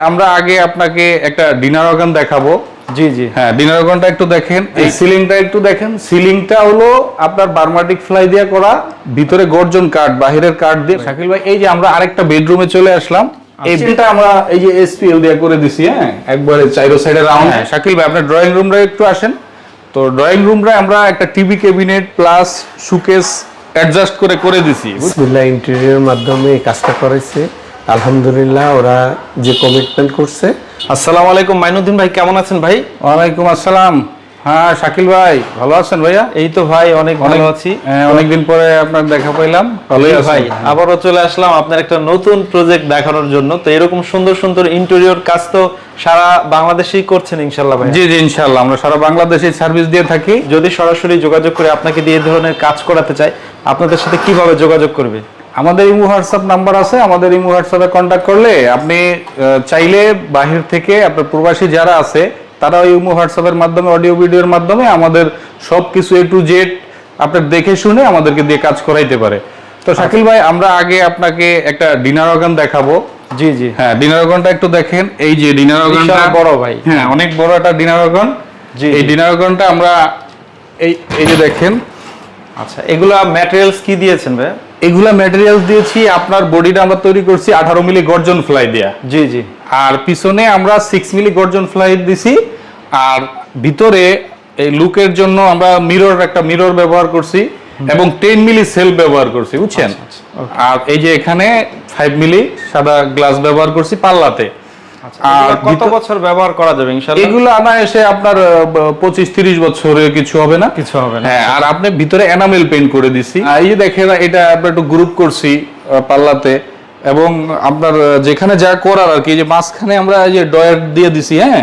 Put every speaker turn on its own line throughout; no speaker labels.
আমরা আগে আপনাকে একটা ডিনার অর্গান দেখাবো।
জি জি।
হ্যাঁ ডিনার অর্গানটা একটু দেখেন। এই সিলিংটা একটু দেখেন। সিলিংটা হলো আপনার বার্মাটিক ফ্লাই দিয়ে করা ভিতরে গর্জন কাঠ বাহিরের কাঠ দিয়ে। শাকিল ভাই এই যে আমরা আরেকটা বেডরুমে চলে আসলাম। এই আমরা এই যে এসপিএল দিয়ে করে দিছি হ্যাঁ? একবারে চাইরো সাইডে রাউন্ড শাকিল ভাই আপনার ড্রয়িং রুমটা একটু আসেন। তো ড্রয়িং রুমটা আমরা একটা টিভি ক্যাবিনেট প্লাস অ্যাডজাস্ট করে করে দিছি।
বিসমিল্লাহ ইন্টেরিয়র মাধ্যমে এই কাজটা করেছে আলহামদুলিল্লাহ ওরা যে কমিটমেন্ট করছে।
আসসালামু আলাইকুম মাইনুদ্দিন ভাই কেমন আছেন ভাই?
ওয়ালাইকুম আসসালাম। হ্যাঁ শাকিল ভাই ভালো আছেন ভাইয়া?
এই তো ভাই অনেক ভালো আছি।
হ্যাঁ, অনেকদিন পরে আপনার দেখা পাইলাম। ভালোই
ভাই আবারও চলে আসলাম আপনার একটা নতুন প্রজেক্ট দেখানোর জন্য। তো এরকম সুন্দর সুন্দর ইন্টেরিয়র কাজ তো সারা বাংলাদেশেই করছেন ইনশাল্লাহ ভাই
জি জি ইনশাআল্লাহ আমরা সারা বাংলাদেশে সার্ভিস দিয়ে থাকি।
যদি সরাসরি যোগাযোগ করে আপনাকে দিয়ে এই ধরনের কাজ করাতে চাই আপনাদের সাথে কীভাবে যোগাযোগ করবে?
আমাদের ইমো হোয়াটসঅ্যাপ নাম্বার আছে আমাদের ইমো হোয়াটসঅ্যাপে কন্ট্যাক্ট করলে আপনি চাইলে বাহির থেকে আপনার প্রবাসী যারা আছে তারা ওই ইমো হোয়াটসঅ্যাপের মাধ্যমে অডিও ভিডিওর মাধ্যমে আমাদের সব কিছু এ টু জেড আপনার দেখে শুনে আমাদেরকে দিয়ে কাজ করাইতে পারে। তো শাকিল ভাই আমরা আগে আপনাকে একটা ডিনার অর্গান দেখাবো।
জি জি।
হ্যাঁ ডিনার অর্গানটা একটু দেখেন। এই যে ডিনার অর্গানটা
বড় ভাই।
হ্যাঁ অনেক বড় একটা ডিনার অর্গান
জি,
এই। ডিনার অর্গানটা আমরা এই এই যে দেখেন।
আচ্ছা এগুলা ম্যাটেরিয়ালস কি দিয়েছেন ভাই?
এগুলা ম্যাটেরিয়ালস দিয়েছি আপনার বডিটা আমরা তৈরি করছি আঠারো মিলি গর্জন ফ্লাই দেয়া।
জি জি।
আর পিছনে আমরা সিক্স মিলি গর্জন ফ্লাই দিছি আর ভিতরে এই লুকের জন্য আমরা মিরর একটা মিরর ব্যবহার করছি এবং টেন মিলি সেল ব্যবহার করছি বুঝছেন?
আচ্ছা,
আর এই যে এখানে ফাইভ মিলি সাদা গ্লাস ব্যবহার করছি পাল্লাতে। আর
কত বছর ব্যবহার করা যাবে ইনশাআল্লাহ?
এগুলো আনা এসে আপনার পঁচিশ তিরিশ বছরে কিছু হবে না?
কিছু হবে না।
হ্যাঁ আর আপনি ভিতরে এনামেল পেইন্ট করে দিছি। এই যে দেখেন এটা আমরা একটু গ্রুপ করছি পাল্লাতে। এবং আপনার যেখানে যা করার আর কি যে মাঝখানে আমরা এই যে ডয়ার দিয়ে দিছি হ্যাঁ।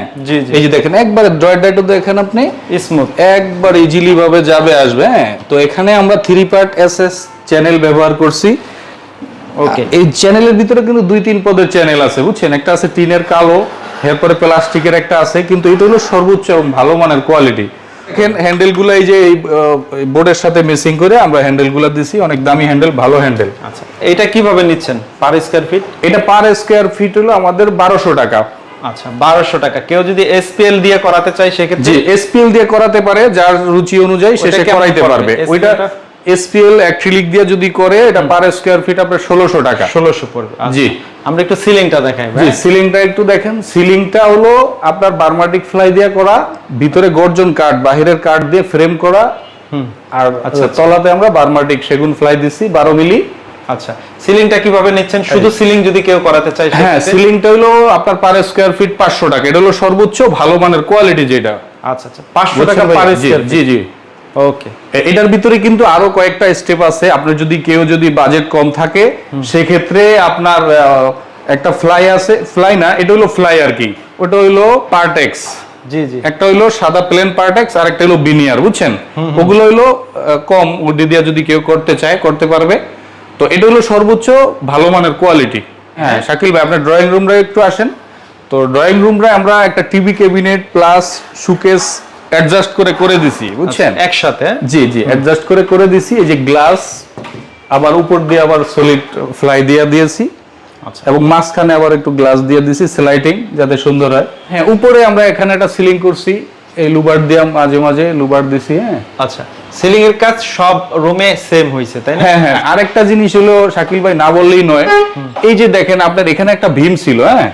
এই যে দেখেন একবারে ডয়ারটা একটু দেখেন আপনি।
স্মুথ
একবার ইজিলি ভাবে যাবে আসবে হ্যাঁ? তো এখানে আমরা থ্রি পার্ট এসএস চ্যানেল ব্যবহার করছি।
ওকে
এই চ্যানেলের ভিতরে কিন্তু দুই তিন পদের চ্যানেল আছে বুঝছেন? একটা আছে টিনের কালো এরপরে প্লাস্টিকের একটা আছে কিন্তু এটা হলো সর্বোচ্চ এবং ভালো মানের কোয়ালিটি দেখেন হ্যান্ডেলগুলো এই যে এই বোর্ডের সাথে মেসিং করে আমরা হ্যান্ডেলগুলো দিছি অনেক দামি হ্যান্ডেল ভালো হ্যান্ডেল
আচ্ছা এটা কীভাবে নিচ্ছেন পার স্কয়ার ফিট
এটা পার স্কোয়ার ফিট হলো আমাদের বারোশো টাকা।
আচ্ছা বারোশো টাকা। কেউ যদি এসপিএল দিয়ে করাতে চায় সেক্ষেত্রে
এসপিএল দিয়ে করাতে পারে যার রুচি অনুযায়ী সে
ওইটা
সে
কেমন
করাইতে পারবে। ওইটা? এসপিএল অ্যাক্রিলিক দিয়ে যদি করে এটা পার স্কোয়ার ফিট আপনার ষোলোশো টাকা।
ষোলোশো পড়বে আচ্ছা।
জি।
আমরা একটু সিলিংটা দেখাই ভাই।
জি সিলিংটা একটু দেখেন। সিলিংটা হলো আপনার বার্মাটিক ফ্লাই দিয়ে করা ভিতরে গর্জন কাঠ বাহিরের কাঠ দিয়ে ফ্রেম করা আর
আচ্ছা,
তলাতে আমরা বার্মাটিক সেগুন ফ্লাই দিছি বারো মিলি।
আচ্ছা সিলিংটা কীভাবে নিচ্ছেন? শুধু সিলিং যদি কেউ করাতে চায়
হ্যাঁ? সিলিংটা হলো আপনার পার স্কোয়ার ফিট পাঁচশো টাকা। এটা হলো সর্বোচ্চ ভালো মানের কোয়ালিটি যেটা।
আচ্ছা আচ্ছা। পাঁচশো
বুঝছেন
টাকা পার স্কয়ার
জি জি।
ওকে
এটার ভিতরে কিন্তু আরও কয়েকটা স্টেপ আছে। আপনার যদি কেউ যদি বাজেট কম থাকে সেক্ষেত্রে আপনার একটা ফ্লাই আছে। ফ্লাই না এটা হলো ফ্লাই আর কি। ওটা হইল পার্টেক্স
জি জি।
একটা সাদা প্লেন পার্টেক্স আর একটা হইল বিনিয়ার বুঝছেন ওগুলো হইল কম। দিয়া যদি কেউ করতে চায় করতে পারবে। তো এটা হলো সর্বোচ্চ ভালো মানের কোয়ালিটি হ্যাঁ। শাকিল ভাই আপনার ড্রয়িং রুমটা একটু আসেন। তো ড্রয়িং রুমটা আমরা একটা TV cabinet plus showcase adjust করে করে দিছি বুঝছেন?
একসাথে হ্যাঁ?
জি জি অ্যাডজাস্ট করে করে দিছি এই যে গ্লাস আবার উপর দিয়ে আবার সলিড ফ্লাই দিয়ে দিয়েছি।
আচ্ছা।
এবং মাঝখানে আবার একটু গ্লাস দিয়ে দিছি স্লাইটিং যাতে সুন্দর হয়। হ্যাঁ উপরে আমরা এখানে একটা সিলিং করছি এই লুবার দিয়ে মাঝে মাঝে লুবার দিছি হ্যাঁ?
আচ্ছা। সিলিং এর কাজ সব রুমে সেম হয়েছে তাই না?
হ্যাঁ হ্যাঁ আরেকটা জিনিস হলো শাকিল ভাই না বললেই নয় এই যে দেখেন আপনার এখানে একটা ভীম ছিল হ্যাঁ?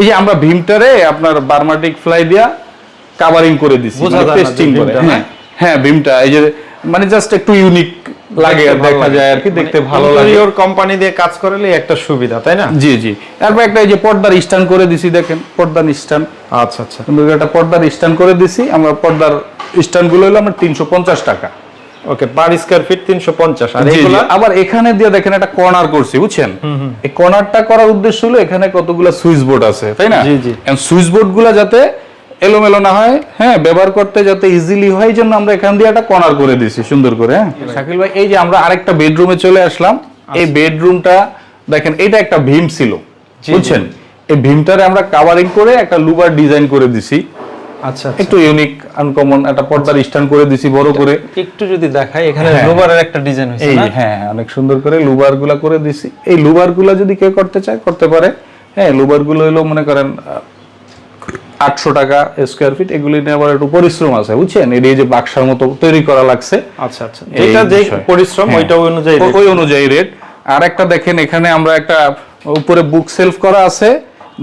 এই যে আমরা ভীমটারে আপনার বার্মাটিক ফ্লাই দিয়া কাভারিং করে দিছি
বোঝা যায় না যে
পেস্টিং করে। হ্যাঁ হ্যাঁ? ভীমটা এই যে মানে জাস্ট একটু ইউনিক লাগে দেখা যায় আর কি
মানে
দেখতে ভালো লাগে।
interior কোম্পানি দিয়ে কাজ করলে একটা সুবিধা তাই না?
জি জি। তারপর একটা এই যে পর্দার স্ট্যান্ড করে দিছি দেখেন পর্দার স্ট্যান্ড
আচ্ছা আচ্ছা।
করে একটা পর্দার স্ট্যান্ড করে দিছি আমরা পর্দার স্ট্যান্ডগুলো হলো আমরা তিনশো পঞ্চাশ টাকা।
ওকে পার স্কয়ার ফিট তিনশো পঞ্চাশ আর
জি, জি। আবার এখানে দিয়ে দেখেন একটা কর্নার করছি বুঝছেন? এই কর্নারটা করার উদ্দেশ্য হলো এখানে কতগুলো সুইচ বোর্ড আছে তাই না?
জি, জি।
সুইচ বোর্ডগুলা যাতে এলোমেলো না হয় হ্যাঁ ব্যবহার করতে যাতে ইজিলি হয় এই জন্য আমরা এখান দিয়ে একটা কর্নার করে দিছি সুন্দর করে হ্যাঁ। শাকিল ভাই এই যে আমরা আরেকটা বেডরুমে চলে আসলাম এই বেডরুমটা দেখেন এটা একটা ভীম ছিল বুঝছেন? এই ভীমটারে আমরা কাভারিং করে একটা লুবার ডিজাইন করে দিছি।
আচ্ছা
একটু ইউনিক আনকমন একটা পর্দার স্ট্যান্ড করে দিছি বড় করে।
একটু যদি দেখাই এখানে
হ্যাঁ।
রোবারের একটা ডিজাইন হয়েছে
এই
না?
হ্যাঁ অনেক সুন্দর করে লুবারগুলা করে দিছি। এই লুবারগুলা যদি কেউ করতে চায় করতে পারে। হ্যাঁ লুবারগুলো হলো মনে করেন আটশো টাকা স্কোয়ার ফিট এগুলি নিয়ে আবার একটু পরিশ্রম আছে বুঝছেন? এই যে বাক্সার মতো তৈরি করা লাগছে।
আচ্ছা আচ্ছা।
এই
যেটা যে পরিশ্রম
হ্যাঁ।
ওইটা ওই অনুযায়ী
ওই অনুযায়ী রেট আর একটা দেখেন এখানে আমরা একটা উপরে বুক সেলফ করা আছে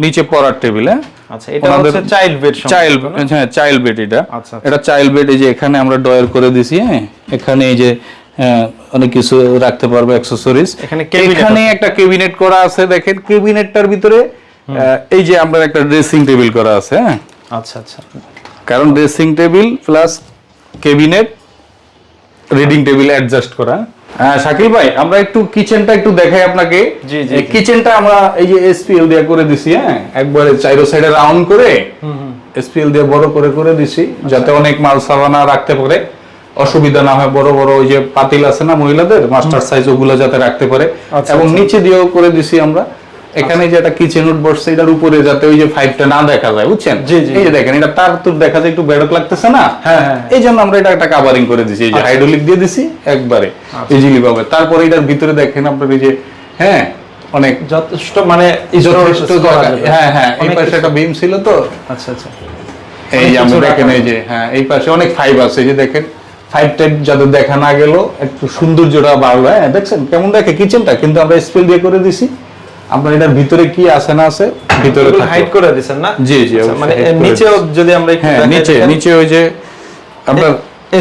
নিচে পড়ার টেবিল হ্যাঁ?
আচ্ছা এটা হচ্ছে চাইল্ড বেড
চাইল্ড হ্যাঁ চাইল্ড বেড এটা।
আচ্ছা, আচ্ছা।
এটা চাইল্ড বেড এই যে এখানে আমরা ডয়ার করে দিছি হ্যাঁ? এখানে এই যে আহ, অনেক কিছু রাখতে পারবে অ্যাক্সেসরিজ
এখানে
একটা কেবিনেট করা আছে দেখেন কেবিনেটটার ভিতরে এই যে আমরা একটা ড্রেসিং টেবিল করা আছে হ্যাঁ?
আচ্ছা আচ্ছা।
কারণ dressing table plus cabinet reading table adjust করা। হ্যাঁ শাকিল ভাই আমরা একটু কিচেনটা একটু দেখাই আপনাকে।
জি, জি।
কিচেনটা আমরা এই যে এসপিএল দিয়ে করে দিছি হ্যাঁ? একবারে চাইরো সাইডে রাউন্ড করে এসপিএল দিয়ে বড় করে করে দিছি যাতে অনেক মাল সাবানা রাখতে পারে। অসুবিধা না হয় বড় বড় ওই যে পাতিল আছে না মহিলাদের মাস্টার সাইজ ওগুলো যাতে রাখতে পারে।
আচ্ছা,
এবং নিচে দিয়েও করে দিছি আমরা। এখানে যে একটা কিচেন উড বসছে এটার উপরে যাতে ওই যে ফাইভটা না দেখা যায় বুঝছেন। এই যে দেখেন এটা তার তো দেখা যায় একটু বেড়ক লাগতেছে না?
হ্যাঁ, হ্যাঁ।
এই জন্য আমরা এটা একটা কাভারিং করে দিছি এই যে হাইড্রোলিক দিয়ে দিছি একবারে ইজিলি পাবে তারপরে এটার ভিতরে দেখেন আপনার এই যে হ্যাঁ অনেক
যথেষ্ট মানে
যথেষ্ট। হ্যাঁ হ্যাঁ এই পাশে একটা বিম ছিল তো।
আচ্ছা আচ্ছা।
এই আমরা দেখেন এই যে হ্যাঁ এই পাশে অনেক ফাইভ আছে এই যে দেখেন ফাইভ টাইপ যাদের দেখা না গেল একটু সৌন্দর্যটা বাড়লো হ্যাঁ দেখছেন? কেমন দেখে? কিচেনটা কিন্তু আমরা স্পেল দিয়ে করে দিছি। আপনার এটার ভিতরে কি আছে না আছে ভিতরে।
হাইড করে দিয়েছেন না?
জি, জি,
আচ্ছা, মানে নিচেও যদি আমরা একটু
হ্যাঁ নিচে নিচে ওই যে আপনার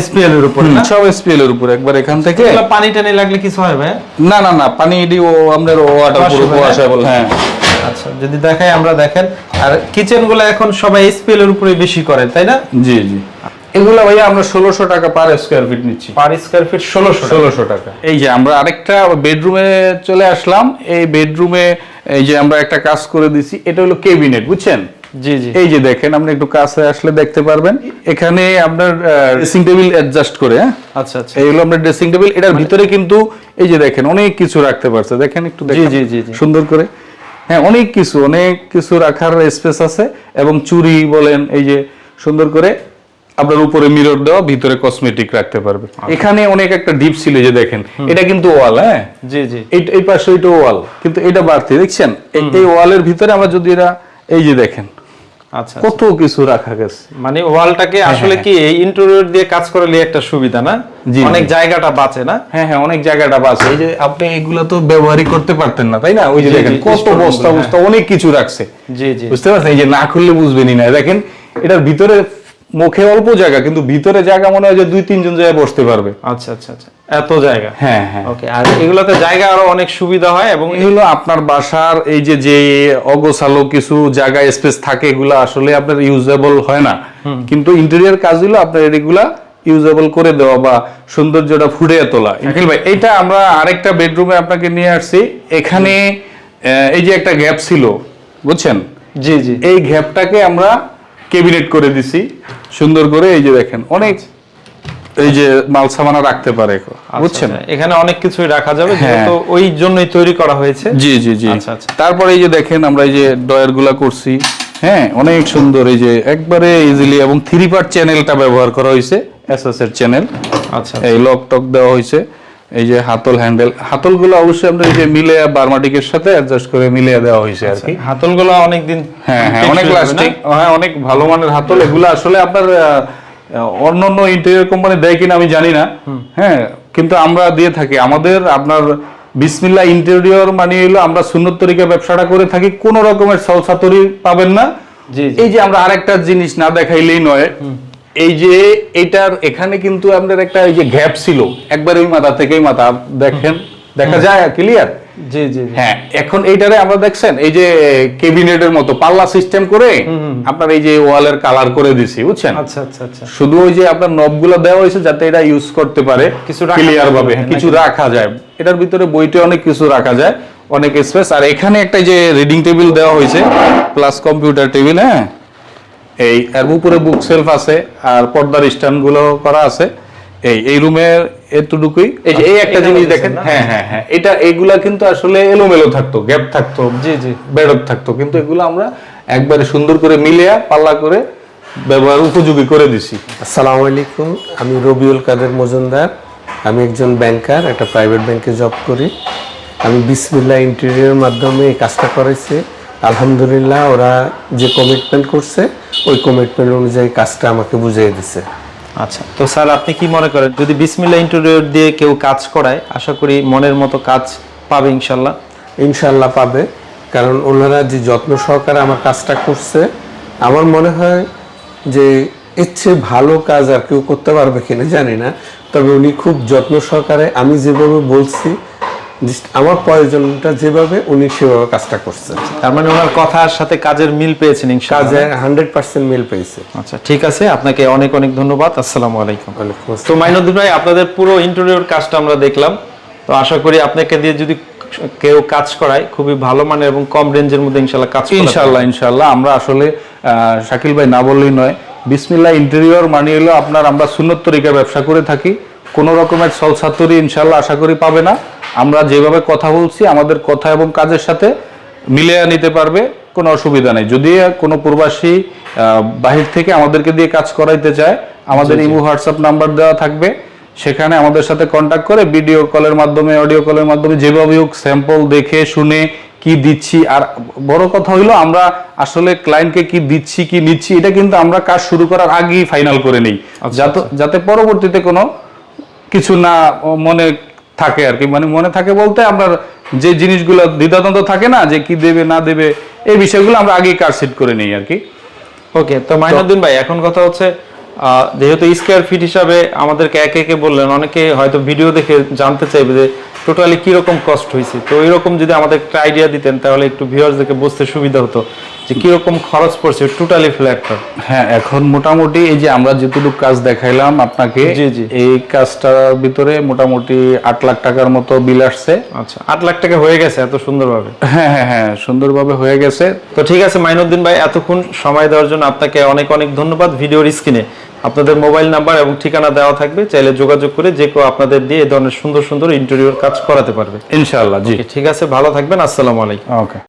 SPL এর উপরে না?
সব এসপিএল এর উপর একবার এখান থেকে।
পানি টানি লাগলে কিছু হয় ভাই
না না না পানি এডি ও আমাদের ওয়াটার পুরো
Washable,
ওয়াশেবল হ্যাঁ?
আচ্ছা যদি দেখাই আমরা দেখেন। আর কিচেনগুলো এখন সবাই এসপিএল এর উপরে বেশি করে তাই না?
জি জি। এগুলো ভাইয়া আমরা ষোলোশো টাকা পার স্কোয়ার ফিট নিচ্ছি।
পার স্কয়ার ফিট ষোলোশো
ষোলোশো টাকা। এই যে আমরা আরেকটা বেডরুমে চলে আসলাম। এই বেডরুমে এই যে আমরা একটা কাজ করে দিছি এটা হলো কেবিনেট বুঝছেন?
জি জি।
এই যে দেখেন আপনি একটু কাছে আসলে দেখতে পারবেন। এখানে আপনার ড্রেসিং টেবিল অ্যাডজাস্ট করে হ্যাঁ?
আচ্ছা আচ্ছা।
এই হলো আপনার ড্রেসিং টেবিল এটার ভিতরে কিন্তু এই যে দেখেন অনেক কিছু রাখতে পারছে। দেখেন একটু দেখেন।
জি, জি, জি।
সুন্দর করে। হ্যাঁ অনেক কিছু অনেক কিছু রাখার স্পেস আছে। এবং চুরি বলেন এই যে সুন্দর করে আপনার উপরে মিরর দেওয়া ভিতরে কসমেটিক রাখতে পারবে।
আচ্ছা।
এখানে অনেক একটা ডিপ ছিল যে দেখেন এটা কিন্তু ওয়াল হ্যাঁ?
জি জি।
এই পাশে ওইটা ওয়াল কিন্তু এটা বাড়তি দেখছেন? এই- ওয়ালের ভিতরে আমরা যদি এরা এই যে দেখেন
আচ্ছা আচ্ছা।
কত কিছু রাখা গেছে।
মানে ওয়ালটাকে আসলে কি এই ইন্টেরিয়র দিয়ে কাজ করলে একটা সুবিধা না?
জি,
অনেক জায়গাটা বাঁচে না?
হ্যাঁ হ্যাঁ অনেক জায়গাটা এই যে আপনি এগুলো তো ব্যবহারই করতে পারতেন না তাই না? ওই যে দেখেন কত বস্তা বস্তা অনেক কিছু রাখছে।
জি জি।
বুঝতে পারছেন? এই যে না খুললে বুঝবেনই না। দেখেন এটার ভিতরে মুখে অল্প জায়গা কিন্তু ভিতরে জায়গা মনে হয় যে দুই তিনজন জায়গায় বসতে পারবে।
আচ্ছা আচ্ছা আচ্ছা। এত জায়গা?
হ্যাঁ হ্যাঁ।
ওকে আর এগুলোতে জায়গা আরও অনেক সুবিধা হয় এবং
এই হলো আপনার বাসার এই যে যে অগোছালো কিছু জায়গা স্পেস থাকে এগুলো আসলে আপনার ইউজেবল হয় না। কিন্তু ইন্টেরিয়ার কাজগুলো আপনার এগুলা ইউজেবল করে দেওয়া বা সৌন্দর্যটা ফুটিয়ে তোলা। নিখিল ভাই এইটা আমরা আরেকটা বেডরুমে আপনাকে নিয়ে আসছি। এখানে এই যে একটা গ্যাপ ছিল বুঝছেন?
জি জি।
এই গ্যাপটাকে আমরা কেবিনেট করে দিছি। সুন্দর করে এই যে দেখেন অনেক এই যে মাল সামানা রাখতে পারে বুঝছেন
আচ্ছা, এখানে অনেক কিছুই রাখা যাবে
হ্যাঁ।
যেহেতু ওই জন্যই তৈরি করা হয়েছে।
জি জি জি।
আচ্ছা, আচ্ছা।
তারপরে এই যে দেখেন আমরা এই যে ডয়ারগুলা করছি। হ্যাঁ অনেক সুন্দর এই যে একবারে ইজিলি এবং থ্রি পার্ট চ্যানেলটা ব্যবহার করা হয়েছে এসএস এর চ্যানেল
আচ্ছা
এই লক টক দেওয়া হয়েছে। এই যে হাতল হ্যান্ডেল হাতলগুলো অবশ্যই আমরা এই যে মিলে বার্মাটিকের সাথে অ্যাডজাস্ট করে মিলিয়ে দেওয়া হয়েছে আর কি।
হাতলগুলো অনেকদিন
হ্যাঁ হ্যাঁ অনেক লাস্টিং হ্যাঁ অনেক ভালো মানের হাতল। এগুলো আসলে আপনার অন্য অন্য ইন্টেরিয়র কোম্পানি দেয় কিনা আমি জানি না। হ্যাঁ কিন্তু আমরা দিয়ে থাকি। আমাদের আপনার বিসমিল্লা ইন্টেরিয়র মানে হলো আমরা সুন্নত তরিকা ব্যবসাটা করে থাকি কোন রকমের সলসাতরি পাবেন না। এই যে আমরা আরেকটা জিনিস না দেখাইলেই নয় এই যে এটার এখানে কিন্তু আপনার একটা এই যে গ্যাপ ছিল। একবার ওই মাথা থেকেই মাথা দেখেন দেখা যায় ক্লিয়ার
জি জি।
হ্যাঁ এখন এইটারে আমরা দেখছেন এই যে কেবিনেটের মতো পাল্লা সিস্টেম করে আপনার এই যে ওয়ালের কালার করে দিছি বুঝছেন?
আচ্ছা আচ্ছা আচ্ছা।
শুধু ওই যে আপনার নবগুলো দেওয়া হয়েছে যাতে এটা ইউজ করতে পারে
কিছু
ক্লিয়ার ভাবে হ্যাঁ, কিছু রাখা যায়। এটার ভিতরে বইতে অনেক কিছু রাখা যায় অনেক স্পেস আর এখানে একটা যে রিডিং টেবিল দেওয়া হয়েছে প্লাস কম্পিউটার টেবিল হ্যাঁ? এই এর উপরে বুক সেলফ আছে আর পর্দার স্ট্যান্ডগুলো করা আছে। এই এই রুমের এতটুকুই। এই যে এই একটা জিনিস দেখেন। হ্যাঁ হ্যাঁ হ্যাঁ। এটা এগুলা কিন্তু আসলে এলোমেলো থাকতো গ্যাপ থাকতো
জি জি।
বেডক থাকতো। কিন্তু এগুলো আমরা একবারে সুন্দর করে মিলিয়ে পাল্লা করে ব্যবহার উপযোগী করে দিছি।
আসসালামু আলাইকুম। আমি রবিউল কাদের মজুমদার। আমি একজন ব্যাংকার একটা প্রাইভেট ব্যাংকে জব করি। আমি বিসমিল্লা ইন্টেরিয়র মাধ্যমে এই কাজটা করেছি আলহামদুলিল্লাহ ওরা যে কমিটমেন্ট করছে ওই কমিটমেন্ট অনুযায়ী কাজটা আমাকে বুঝিয়ে দিছে।
আচ্ছা তো স্যার আপনি কি মনে করেন যদি বিসমিল্লা ইন্টেরিয়র দিয়ে কেউ কাজ করায় আশা করি মনের মতো কাজ পাবে ইনশাল্লাহ?
ইনশাল্লাহ পাবে কারণ ওনারা যে যত্ন সহকারে আমার কাজটা করছে আমার মনে হয় যে এর চেয়ে ভালো কাজ আর কেউ করতে পারবে কিনা জানি না তবে উনি খুব যত্ন সহকারে আমি যেভাবে বলছি আমার প্রয়োজনটা যেভাবে উনি সেভাবে কাজটা করছে।
তার মানে ওনার কথার সাথে কাজের মিল পেয়েছেন
কাজে হান্ড্রেড পার্সেন্ট মিল পেয়েছে।
আচ্ছা ঠিক আছে আপনাকে অনেক অনেক ধন্যবাদ আসসালামু আলাইকুম। তো মাইনুদ্দিন ভাই আপনাদের পুরো ইন্টেরিয়র কাজটা আমরা দেখলাম। তো আশা করি আপনাকে দিয়ে যদি কেউ কাজ করায় খুবই ভালো মানের এবং কম রেঞ্জের মধ্যে ইনশাল্লাহ কাজ
ইনশাল্লাহ ইনশাল্লাহ আমরা আসলে শাকিল ভাই না বললেই নয় বিসমিল্লাহ ইন্টেরিয়র মানে হলো আপনার আমরা সুন্নত তরিকা ব্যবসা করে থাকি কোনো রকমের সল ছাত্রী ইনশাল্লাহ আশা করি পাবে না। আমরা যেভাবে কথা বলছি আমাদের কথা এবং কাজের সাথে মিলিয়ে নিতে পারবে কোনো অসুবিধা নেই। যদি কোনো প্রবাসী বাহির থেকে আমাদেরকে দিয়ে কাজ করাইতে চায় আমাদের ইমো হোয়াটসঅ্যাপ নাম্বার দেওয়া থাকবে। সেখানে আমাদের সাথে কন্ট্যাক্ট করে ভিডিও কলের মাধ্যমে অডিও কলের মাধ্যমে যেভাবে হোক স্যাম্পল দেখে শুনে কি দিচ্ছি। আর বড় কথা হইল আমরা আসলে ক্লায়েন্টকে কি দিচ্ছি কি নিচ্ছি এটা কিন্তু আমরা কাজ শুরু করার আগেই ফাইনাল করে নিই। যাতে যাতে পরবর্তীতে কোনো কিছু না মনে থাকে আর কি। মানে মনে থাকে বলতে আপনার যে জিনিসগুলো দ্বিধাদ্বন্দ্ব থাকে না যে কি দেবে না দেবে এই বিষয়গুলো আমরা আগেই কারসিট সেট করে নিই আর কি।
ওকে তো মাইনুদ্দিন ভাই এখন কথা হচ্ছে আহ, যেহেতু স্কোয়ার ফিট হিসাবে আমাদেরকে একে একে বললেন অনেকে হয়তো ভিডিও দেখে জানতে চাইবে যে টোটালি কীরকম কস্ট হয়েছে তো এরকম যদি আমাদের একটা আইডিয়া দিতেন তাহলে একটু ভিউয়ার্সদেরকে বুঝতে সুবিধা হতো যে কীরকম খরচ পড়ছে টোটালি ফ্ল্যাটটা
হ্যাঁ এখন মোটামুটি এই যে আমরা যেটুকু কাজ দেখাইলাম আপনাকে
জি, জি।
এই কাজটার ভিতরে মোটামুটি আট লাখ টাকার মতো বিল আসছে।
আচ্ছা আট লাখ টাকা হয়ে গেছে এত সুন্দরভাবে?
হ্যাঁ হ্যাঁ হ্যাঁ সুন্দরভাবে হয়ে গেছে।
তো ঠিক আছে মাইনুদ্দিন ভাই এতক্ষণ সময় দেওয়ার জন্য আপনাকে অনেক অনেক ধন্যবাদ ভিডিওর স্ক্রিনে আপনাদের মোবাইল নাম্বার এবং ঠিকানা দেওয়া থাকবে। চাইলে যোগাযোগ করে যে কেউ আপনাদের দিয়ে এই ধরনের সুন্দর সুন্দর ইন্টেরিয়র কাজ করাতে পারবে।
ইনশাআল্লাহ জি।
ঠিক আছে ভালো থাকবেন আসসালামু আলাইকুম।
ওকে।